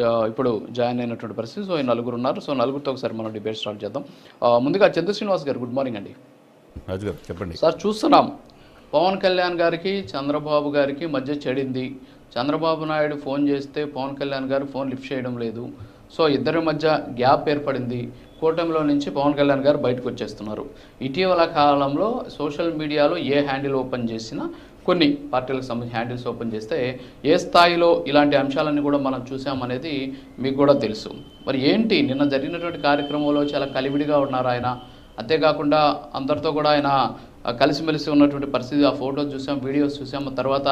ఇప్పుడు జాయిన్ అయినటువంటి పరిస్థితి. సో ఈ నలుగురు ఉన్నారు. సో నలుగురితో ఒకసారి మనం డిబేట్ స్టార్ట్ చేద్దాం. ముందుగా చంద్ర శ్రీనివాస్ గారు గుడ్ మార్నింగ్ అండి. చెప్పండి. సార్ చూస్తున్నాం. పవన్ కళ్యాణ్ గారికి చంద్రబాబు గారికి మధ్య చెడింది. చంద్రబాబు నాయుడు ఫోన్ చేస్తే పవన్ కళ్యాణ్ గారు ఫోన్ లిఫ్ట్ చేయడం లేదు. సో ఇద్దరి మధ్య గ్యాప్ ఏర్పడింది. కూటమిలో నుంచి పవన్ కళ్యాణ్ గారు బయటకు వచ్చేస్తున్నారు. ఇటీవల కాలంలో సోషల్ మీడియాలో ఏ హ్యాండిల్ ఓపెన్ చేసినా కొన్ని పార్టీలకు సంబంధించి హ్యాండిల్స్ ఓపెన్ చేస్తే ఏ స్థాయిలో ఇలాంటి అంశాలన్నీ కూడా మనం చూసామనేది మీకు కూడా తెలుసు. మరి ఏంటి? నిన్న జరిగినటువంటి కార్యక్రమంలో చాలా కలివిడిగా ఉన్నారు ఆయన. అంతేకాకుండా అందరితో కూడా ఆయన కలిసిమెలిసి ఉన్నటువంటి పరిస్థితి ఆ ఫోటోస్ చూసాం వీడియోస్ చూసాం. తర్వాత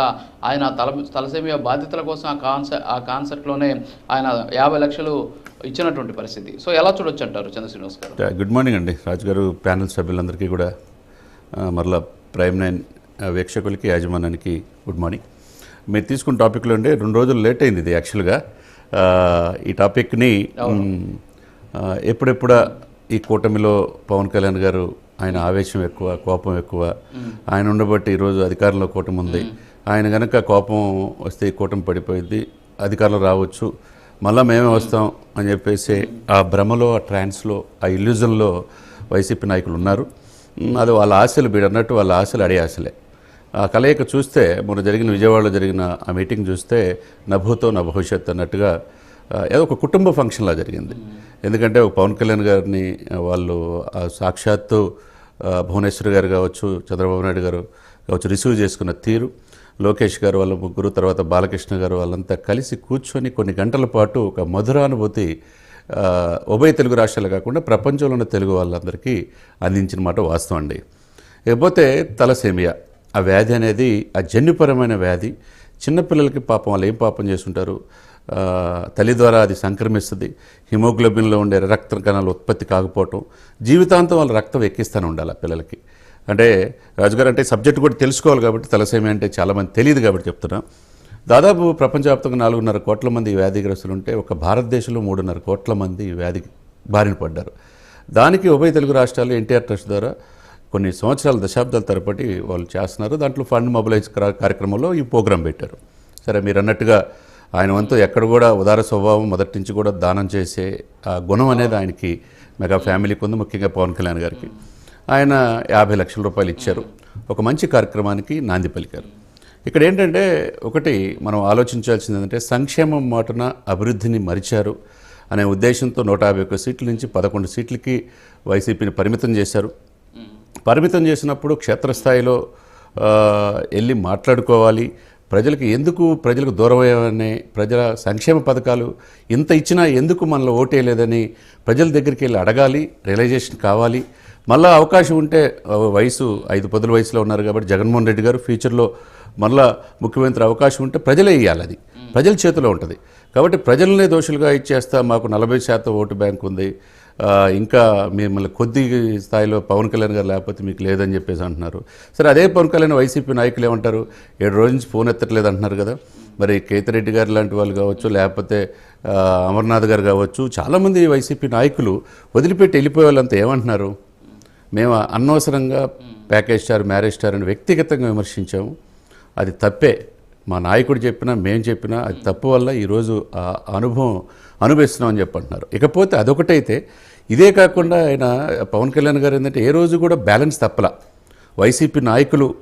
ఆయన తల తలసేమియా బాధితుల కోసం ఆ కాన్సర్ ఆ కాన్సెప్ట్లోనే ఆయన యాభై లక్షలు ఇచ్చినటువంటి పరిస్థితి. సో ఎలా చూడొచ్చు అంటారు చంద్రశ్రీనివాస్ గారు? గుడ్ మార్నింగ్ అండి. రాజు గారు ప్యానల్ సభ్యులందరికీ కూడా మరలా ప్రైమ్ నైన్ వీక్షకులకి యాజమాన్యానికి గుడ్ మార్నింగ్. మీరు తీసుకున్న టాపిక్లో అంటే రెండు రోజులు లేట్ అయింది ఇది యాక్చువల్గా. ఈ టాపిక్ని ఎప్పుడెప్పుడా ఈ కూటమిలో పవన్ కళ్యాణ్ గారు ఆయన ఆవేశం ఎక్కువ కోపం ఎక్కువ. ఆయన ఉండబట్టి ఈరోజు అధికారంలో కూటమి ఉంది. ఆయన గనక కోపం వస్తే ఈ కూటమి పడిపోయింది. అధికారంలో రావచ్చు. మళ్ళా మేమే వస్తాం అని చెప్పేసి ఆ భ్రమలో ఆ ట్రాన్స్లో ఆ ఇల్యూజన్లో వైసీపీ నాయకులు ఉన్నారు. అది వాళ్ళ ఆశలు మీరు అన్నట్టు వాళ్ళ ఆశలు అడే ఆశలే. ఆ కలయిక చూస్తే మొన్న జరిగిన విజయవాడలో జరిగిన ఆ మీటింగ్ చూస్తే నభూతో నా భవిష్యత్ అన్నట్టుగా ఏదో ఒక కుటుంబ ఫంక్షన్లా జరిగింది. ఎందుకంటే ఒక పవన్ కళ్యాణ్ గారిని వాళ్ళు సాక్షాత్తు భువనేశ్వర్ గారు కావచ్చు చంద్రబాబు నాయుడు గారు కావచ్చు రిసీవ్ చేసుకున్న తీరు. లోకేష్ గారు వాళ్ళ ముగ్గురు తర్వాత బాలకృష్ణ గారు వాళ్ళంతా కలిసి కూర్చొని కొన్ని గంటల పాటు ఒక మధురానుభూతి ఉభయ తెలుగు రాష్ట్రాలు కాకుండా ప్రపంచంలో ఉన్న తెలుగు వాళ్ళందరికీ అందించిన మాట వాస్తవం అండి. ఇకపోతే తలసేమియా? ఆ వ్యాధి అనేది ఆ జన్యుపరమైన వ్యాధి. చిన్నపిల్లలకి పాపం వాళ్ళు ఏం పాపం చేస్తుంటారు? తల్లి ద్వారా అది సంక్రమిస్తుంది. హిమోగ్లోబిన్లో ఉండే రక్త కణాలు ఉత్పత్తి కాకపోవటం. జీవితాంతం వాళ్ళ రక్తం ఎక్కిస్తూనే ఉండాలి పిల్లలకి. అంటే రాజుగారు అంటే సబ్జెక్ట్ కూడా తెలుసుకోవాలి కాబట్టి తలసేమి అంటే చాలామంది తెలియదు కాబట్టి చెప్తున్నా. దాదాపు ప్రపంచవ్యాప్తంగా నాలుగున్నర కోట్ల మంది వ్యాధిగ్రస్తులు ఉంటే ఒక భారతదేశంలో మూడున్నర కోట్ల మంది వ్యాధి వ్యాధికి బారిన పడ్డారు. దానికి ఉభయ తెలుగు రాష్ట్రాలు ఎన్టీఆర్ ట్రస్ట్ ద్వారా కొన్ని సంవత్సరాల దశాబ్దాల తరపటి వాళ్ళు చేస్తున్నారు. దాంట్లో ఫండ్ మొబిలైజ్ కార్యక్రమంలో ఈ ప్రోగ్రాం పెట్టారు. సరే మీరు అన్నట్టుగా ఆయన వంతు ఎక్కడ కూడా ఉదార స్వభావం మొదటి నుంచి కూడా దానం చేసే ఆ గుణం అనేది ఆయనకి మెగా ఫ్యామిలీకి ఉంది. ముఖ్యంగా పవన్ కళ్యాణ్ గారికి. ఆయన యాభై లక్షల రూపాయలు ఇచ్చారు. ఒక మంచి కార్యక్రమానికి నాంది పలికారు. ఇక్కడ ఏంటంటే ఒకటి మనం ఆలోచించాల్సింది ఏంటంటే సంక్షేమం మాటన అభివృద్ధిని మరిచారు అనే ఉద్దేశంతో నూట యాభై ఒక్క సీట్ల నుంచి పదకొండు సీట్లకి వైసీపీని పరిమితం చేశారు. పరిమితం చేసినప్పుడు క్షేత్రస్థాయిలో వెళ్ళి మాట్లాడుకోవాలి. ప్రజలకు ఎందుకు ప్రజలకు దూరమయ్యాయని ప్రజల సంక్షేమ పథకాలు ఇంత ఇచ్చినా ఎందుకు మనలో ఓటేయలేదని ప్రజల దగ్గరికి వెళ్ళి అడగాలి రియలైజేషన్ కావాలి. మళ్ళీ అవకాశం ఉంటే వయసు ఐదు పదుల వయసులో ఉన్నారు కాబట్టి జగన్మోహన్ రెడ్డి గారు ఫ్యూచర్లో మళ్ళా ముఖ్యమంత్రి అవకాశం ఉంటే ప్రజలే ఇవ్వాలి అది. ప్రజల చేతిలో ఉంటుంది. కాబట్టి ప్రజలనే దోషులుగా ఇచ్చేస్తా మాకు నలభై శాతం ఓటు బ్యాంక్ ఉంది. ఇంకా మిమ్మల్ని కొద్ది స్థాయిలో పవన్ కళ్యాణ్ గారు లేకపోతే మీకు లేదని చెప్పేసి అంటున్నారు. సరే అదే పవన్ కళ్యాణ్ వైసీపీ నాయకులు ఏమంటారు? ఏడు రోజు నుంచి ఫోన్ ఎత్తట్లేదు అంటున్నారు కదా. మరి కేతిరెడ్డి గారు లాంటి వాళ్ళు కావచ్చు లేకపోతే అమర్నాథ్ గారు కావచ్చు చాలామంది వైసీపీ నాయకులు వదిలిపెట్టి వెళ్ళిపోయే వాళ్ళంతా ఏమంటున్నారు? మేము అనవసరంగా ప్యాకేజ్ స్టార్ మ్యారేజ్ స్టార్ అని వ్యక్తిగతంగా విమర్శించాము. అది తప్పే. మా నాయకుడు చెప్పినా మేము చెప్పినా అది తప్పు వల్ల ఈరోజు ఆ అనుభవం అనుభవిస్తున్నామని చెప్పంటున్నారు. ఇకపోతే అదొకటైతే ఇదే కాకుండా ఆయన పవన్ కళ్యాణ్ గారు ఏంటంటే ఏ రోజు కూడా బ్యాలెన్స్ తప్పలా. వైసీపీ నాయకులు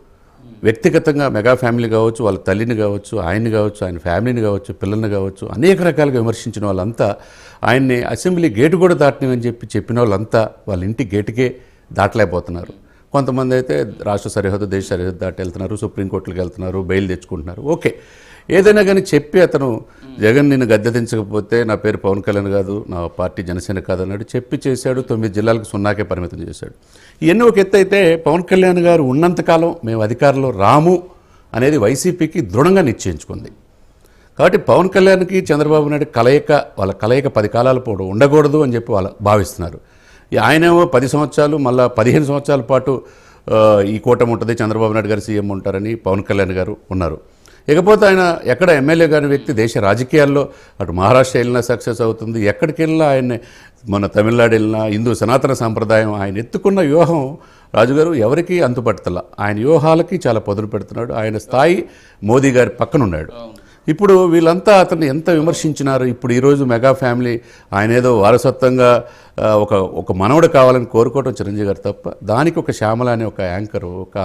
వ్యక్తిగతంగా మెగా ఫ్యామిలీ కావచ్చు వాళ్ళ తల్లిని కావచ్చు ఆయన్ని కావచ్చు ఆయన ఫ్యామిలీని కావచ్చు పిల్లల్ని కావచ్చు అనేక రకాలుగా విమర్శించిన వాళ్ళంతా ఆయన్ని అసెంబ్లీ గేటు కూడా దాటనివని చెప్పి చెప్పిన వాళ్ళంతా వాళ్ళ ఇంటి గేటుకే దాటలేకపోతున్నారు. కొంతమంది అయితే రాష్ట్ర సరిహద్దు దేశ సరిహద్దు దాటి వెళ్తున్నారు సుప్రీంకోర్టులకు వెళ్తున్నారు బెయిల్ తెచ్చుకుంటున్నారు. ఓకే. ఏదైనా కానీ చెప్పి అతను జగన్ నిన్ను గద్దె దించకపోతే నా పేరు పవన్ కళ్యాణ్ కాదు నా పార్టీ జనసేన కాదు అన్నాడు చెప్పి చేశాడు తొమ్మిది జిల్లాలకు సున్నాకే పరిమితం చేశాడు. ఇవన్నీ ఒక ఎత్తు అయితే పవన్ కళ్యాణ్ గారు ఉన్నంతకాలం మేము అధికారంలో రాము అనేది వైసీపీకి దృఢంగా నిశ్చయించుకుంది. కాబట్టి పవన్ కళ్యాణ్కి చంద్రబాబు నాయుడు కలయిక వాళ్ళ కలయిక పది కాలాల పాటు ఉండకూడదు అని చెప్పి వాళ్ళు భావిస్తున్నారు. ఆయనేమో పది సంవత్సరాలు మళ్ళీ పదిహేను సంవత్సరాల పాటు ఈ కూటమి ఉంటుంది. చంద్రబాబు నాయుడు గారు సీఎం ఉంటారని పవన్ కళ్యాణ్ గారు ఉన్నారు. ఇకపోతే ఆయన ఎక్కడ ఎమ్మెల్యే గారి వ్యక్తి దేశ రాజకీయాల్లో అటు మహారాష్ట్ర వెళ్ళినా సక్సెస్ అవుతుంది. ఎక్కడికి వెళ్ళినా ఆయన మన తమిళనాడు వెళ్ళినా హిందూ సనాతన సాంప్రదాయం ఆయన ఎత్తుకున్న వ్యూహం రాజుగారు ఎవరికి అంతుపడతల ఆయన వ్యూహాలకి చాలా పొదులు పెడుతున్నాడు. ఆయన స్థాయి మోదీ గారి పక్కన ఉన్నాడు ఇప్పుడు వీళ్ళంతా అతన్ని ఎంత విమర్శించినారు? ఇప్పుడు ఈరోజు మెగా ఫ్యామిలీ ఆయన ఏదో వారసత్వంగా ఒక ఒక మనవడు కావాలని కోరుకోవటం చిరంజీవి గారు తప్ప దానికి ఒక శ్యామల అనే ఒక యాంకర్ ఒక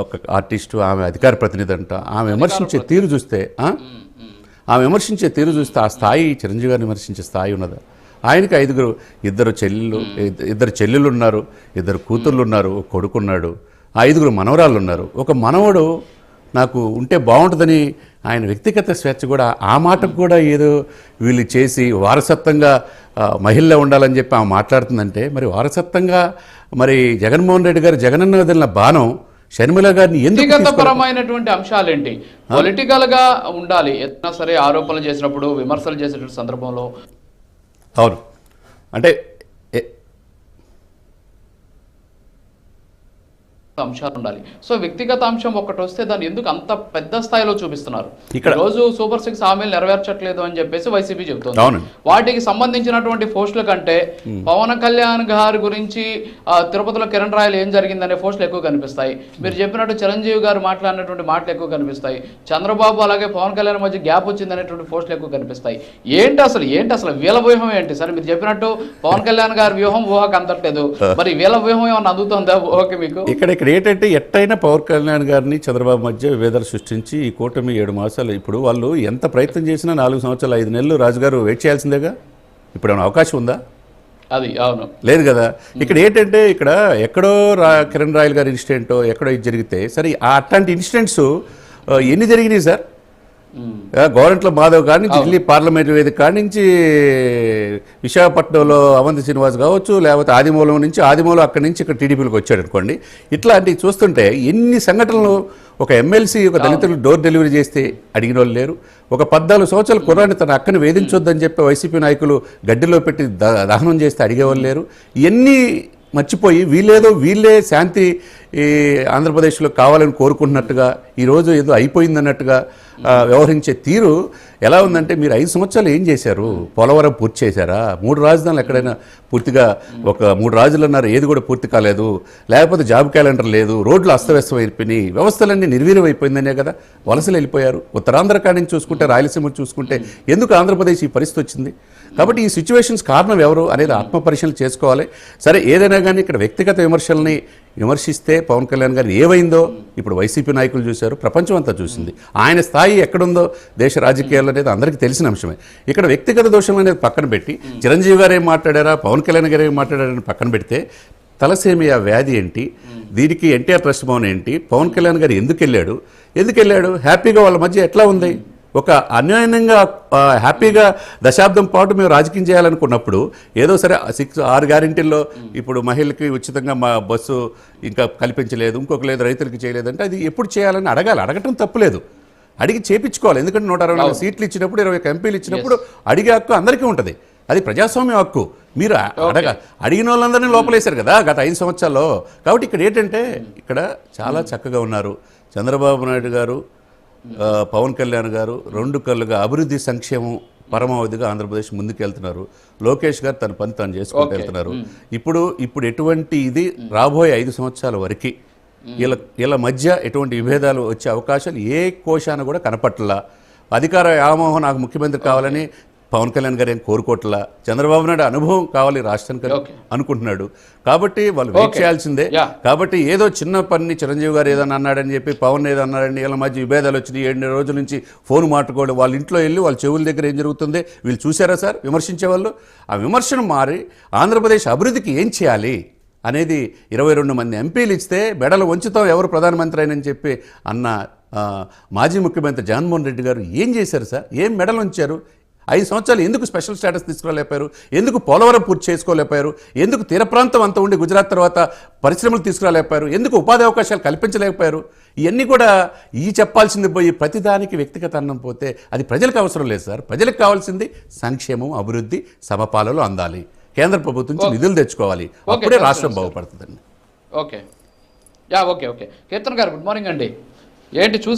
ఒక ఆర్టిస్టు ఆమె అధికార ప్రతినిధి అంట ఆమె విమర్శించే తీరు చూస్తే ఆ? ఆమె విమర్శించే తీరు చూస్తే ఆ స్థాయి చిరంజీవి గారిని విమర్శించే స్థాయి ఉన్నదా. ఆయనకి ఐదుగురు ఇద్దరు చెల్లెళ్ళు ఇద్ద- ఇద్దరు చెల్లెళ్ళు ఉన్నారు ఇద్దరు కూతుర్లు ఉన్నారు కొడుకున్నాడు ఆ ఐదుగురు మనవరాళ్ళు ఉన్నారు. ఒక మనవడు నాకు ఉంటే బాగుంటుందని ఆయన వ్యక్తిగత స్వేచ్ఛ కూడా ఆ మాటకు కూడా ఏదో వీళ్ళు చేసి వారసత్వంగా మహిళ ఉండాలని చెప్పి ఆమె మాట్లాడుతుందంటే మరి వారసత్వంగా మరి జగన్మోహన్ రెడ్డి గారు జగనన్న వదిలిన బాణం షర్మిల గారిని ఎందుకు వ్యక్తిగత పరమైనటువంటి అంశాలేంటి? పొలిటికల్గా ఉండాలి. ఎట్లా సరే ఆరోపణలు చేసినప్పుడు విమర్శలు చేసేటువంటి సందర్భంలో. అవును. అంటే ఏ- అంశాలు ఉండాలి. సో వ్యక్తిగత అంశం ఒకటి వస్తే దాన్ని ఎందుకు అంత పెద్ద స్థాయిలో చూపిస్తున్నారు? ఇక్కడ- రోజు సూపర్ సిక్స్ హామీలు నెరవేర్చట్లేదు అని చెప్పేసి వైసీపీ చెబుతోంది. వాటికి సంబంధించినటువంటి పోస్టుల కంటే పవన్ కళ్యాణ్ గారి గురించి తిరుపతిలో కిరణ్ రాయలు ఏం జరిగిందనే పోస్టులు ఎక్కువ కనిపిస్తాయి. మీరు చెప్పినట్టు చిరంజీవి గారు మాట్లాడినటువంటి మాటలు ఎక్కువ కనిపిస్తాయి. చంద్రబాబు అలాగే పవన్ కళ్యాణ్ మధ్య గ్యాప్ వచ్చిందనేటువంటి పోస్టులు ఎక్కువ కనిపిస్తాయి. ఏంటి అసలు ఏంటి అసలు వీళ్ళ వ్యూహం ఏంటి? సరే మీరు చెప్పినట్టు పవన్ కళ్యాణ్ గారి వ్యూహం ఊహకు అందట్లేదు. మరి వీళ్ళ వ్యూహం ఏమన్నా అందుతుందా ఓకే మీకు? ఇక్కడ ఇక్కడ ఏంటంటే ఎట్టయినా పవన్ కళ్యాణ్ గారిని చంద్రబాబు మధ్య విభేదాలు సృష్టించి ఈ కూటమి ఏడు మాసాలు ఇప్పుడు వాళ్ళు ఎంత ప్రయత్నం చేసినా నాలుగు సంవత్సరాలు ఐదు నెలలు రాజుగారు వెయిట్ చేయాల్సిందేగా? ఇప్పుడు ఏమైనా అవకాశం ఉందా? అది అవును. లేదు కదా. ఇక్కడ ఏంటంటే ఇక్కడ ఎక్కడో రా కిరణ్ రాయల్ గారి ఇన్సిడెంటో ఎక్కడో ఇది జరిగితే సరే అట్లాంటి ఇన్సిడెంట్స్ ఎన్ని జరిగినాయి సార్? గోరంట్ల మాధవ్ కాడి నుంచి ఢిల్లీ పార్లమెంట్ వేదిక కాడి నుంచి విశాఖపట్నంలో అవంతి శ్రీనివాస్ కావచ్చు లేకపోతే ఆదిమూలం నుంచి ఆదిమూలం అక్కడి నుంచి ఇక్కడ టీడీపీలోకి వచ్చాడు అనుకోండి. ఇట్లాంటివి చూస్తుంటే ఎన్ని సంఘటనలు ఒక ఎమ్మెల్సీ ఒక దళితులు డోర్ డెలివరీ చేస్తే అడిగిన వాళ్ళు లేరు. ఒక పద్నాలుగు సంవత్సరాల కుర్రాన్ని తన అక్కని వేధించొద్దని చెప్పి వైసీపీ నాయకులు గడ్డిలో పెట్టి దహనం చేస్తే అడిగేవాళ్ళు లేరు. ఇవన్నీ మర్చిపోయి వీళ్ళేదో వీళ్ళే శాంతి ఈ ఆంధ్రప్రదేశ్లో కావాలని కోరుకుంటున్నట్టుగా ఈరోజు ఏదో అయిపోయిందన్నట్టుగా వ్యవహరించే తీరు ఎలా ఉందంటే మీరు ఐదు సంవత్సరాలు ఏం చేశారు? పోలవరం పూర్తి చేశారా? మూడు రాజధానులు ఎక్కడైనా పూర్తిగా ఒక మూడు రాజులు అన్నారు ఏది కూడా పూర్తి కాలేదు. లేకపోతే జాబ్ క్యాలెండర్ లేదు రోడ్లు అస్తవ్యస్తం అయిపోయినాయి వ్యవస్థలన్నీ నిర్వీర్యం అయిపోయిందనే కదా? వలసలు వెళ్ళిపోయారు. ఉత్తరాంధ్ర కాడి నుంచి చూసుకుంటే రాయలసీమ చూసుకుంటే ఎందుకు ఆంధ్రప్రదేశ్ ఈ పరిస్థితి వచ్చింది? కాబట్టి ఈ సిచ్యువేషన్స్ కారణం ఎవరు అనేది ఆత్మపరిశీలన చేసుకోవాలి. సరే ఏదైనా కానీ ఇక్కడ వ్యక్తిగత విమర్శల్ని విమర్శిస్తే పవన్ కళ్యాణ్ గారు ఏవైందో ఇప్పుడు వైసీపీ నాయకులు చూశారు ప్రపంచం అంతా చూసింది. ఆయన స్థాయి ఎక్కడుందో దేశ రాజకీయాలు అనేది అందరికీ తెలిసిన అంశమే. ఇక్కడ వ్యక్తిగత దోషం అనేది పక్కన పెట్టి చిరంజీవి గారు ఏం మాట్లాడారా పవన్ కళ్యాణ్ గారు ఏం మాట్లాడారని పక్కన పెడితే తలసేమియా వ్యాధి ఏంటి దీనికి ఎన్టీఆర్ ట్రస్ట్ భవన్ ఏంటి పవన్ కళ్యాణ్ గారు ఎందుకు వెళ్ళాడు ఎందుకు వెళ్ళాడు హ్యాపీగా వాళ్ళ మధ్య ఎట్లా ఉంది? ఒక అన్యాయంగా హ్యాపీగా దశాబ్దం పాటు మేము రాజకీయం చేయాలనుకున్నప్పుడు ఏదో సరే సిక్స్ ఆరు గ్యారెంటీల్లో ఇప్పుడు మహిళలకి ఉచితంగా మా బస్సు ఇంకా కల్పించలేదు ఇంకొక లేదు రైతులకి చేయలేదంటే అది ఎప్పుడు చేయాలని అడగాలి. అడగటం తప్పులేదు అడిగి చేపించుకోవాలి. ఎందుకంటే నూట అరవై నాలుగు సీట్లు ఇచ్చినప్పుడు ఇరవై ఎంపీలు ఇచ్చినప్పుడు అడిగే హక్కు అందరికీ ఉంటుంది. అది ప్రజాస్వామ్య హక్కు. మీరు అడగ అడిగిన వాళ్ళందరినీ లోపలేశారు కదా గత ఐదు సంవత్సరాల్లో. కాబట్టి ఇక్కడ ఏంటంటే ఇక్కడ చాలా చక్కగా ఉన్నారు. చంద్రబాబు నాయుడు గారు ఆ, పవన్ కళ్యాణ్ గారు రెండు కళ్ళుగా అభివృద్ధి సంక్షేమం పరమావధిగా ఆంధ్రప్రదేశ్ ముందుకు వెళ్తున్నారు లోకేష్ గారు తన పని తాను చేసుకుంటూ వెళ్తున్నారు. ఇప్పుడు ఇప్పుడు ఎటువంటి ఇది రాబోయే ఐదు సంవత్సరాల వరకు వీళ్ళ వీళ్ళ మధ్య ఎటువంటి విభేదాలు వచ్చే అవకాశాలు ఏ కోశాన కూడా కనపట్లా అధికార వ్యామోహం నాకు ముఖ్యమంత్రి కావాలని పవన్ కళ్యాణ్ గారు ఏం కోరుకోవట్లా? చంద్రబాబు నాయుడు అనుభవం కావాలి రాష్ట్రానికి. అనుకుంటున్నాడు. కాబట్టి వాళ్ళు వెయిట్. చేయాల్సిందే. కాబట్టి ఏదో చిన్న పని చిరంజీవి గారు ఏదైనా అన్నాడని చెప్పి పవన్ ఏదో అన్నాడని వీళ్ళ మధ్య విభేదాలు వచ్చినాయి. ఏడు రోజుల నుంచి ఫోన్ మాట్లాడుకోవడం వాళ్ళ ఇంట్లో వెళ్ళి వాళ్ళ చెవుల దగ్గర ఏం జరుగుతుంది? వీళ్ళు చూసారా సార్? విమర్శించే వాళ్ళు ఆ విమర్శను మారి ఆంధ్రప్రదేశ్ అభివృద్ధికి ఏం చేయాలి? అనేది ఇరవై రెండు మంది ఎంపీలు ఇస్తే బెడలు వంచుతాం ఎవరు ప్రధానమంత్రి అయినని చెప్పి అన్న మాజీ ముఖ్యమంత్రి జగన్మోహన్ రెడ్డి గారు ఏం చేశారు సార్? ఏం మెడలు ఉంచారు ఐదు సంవత్సరాలు ఎందుకు స్పెషల్ స్టేటస్ తీసుకురాలేపారు ఎందుకు పోలవరం పూర్తి చేసుకోలేపారు ఎందుకు తీర ప్రాంతం అంతా ఉండి గుజరాత్ తర్వాత పరిశ్రమలు తీసుకురాలేపారు ఎందుకు ఉపాధి అవకాశాలు కల్పించలేకపోయారు? ఇవన్నీ కూడా ఈ చెప్పాల్సింది పోయి ప్రతిదానికి వ్యక్తిగత అన్నం పోతే అది ప్రజలకు అవసరం లేదు సార్. ప్రజలకు కావాల్సింది సంక్షేమం అభివృద్ధి సమపాలలో అందాలి. కేంద్ర ప్రభుత్వం నుంచి నిధులు తెచ్చుకోవాలి. అప్పుడే రాష్ట్రం. బాగుపడుతుందండి. Okay. Yeah okay okay. Keerthan గారు గుడ్ మార్నింగ్ అండి. ఏంటి చూసి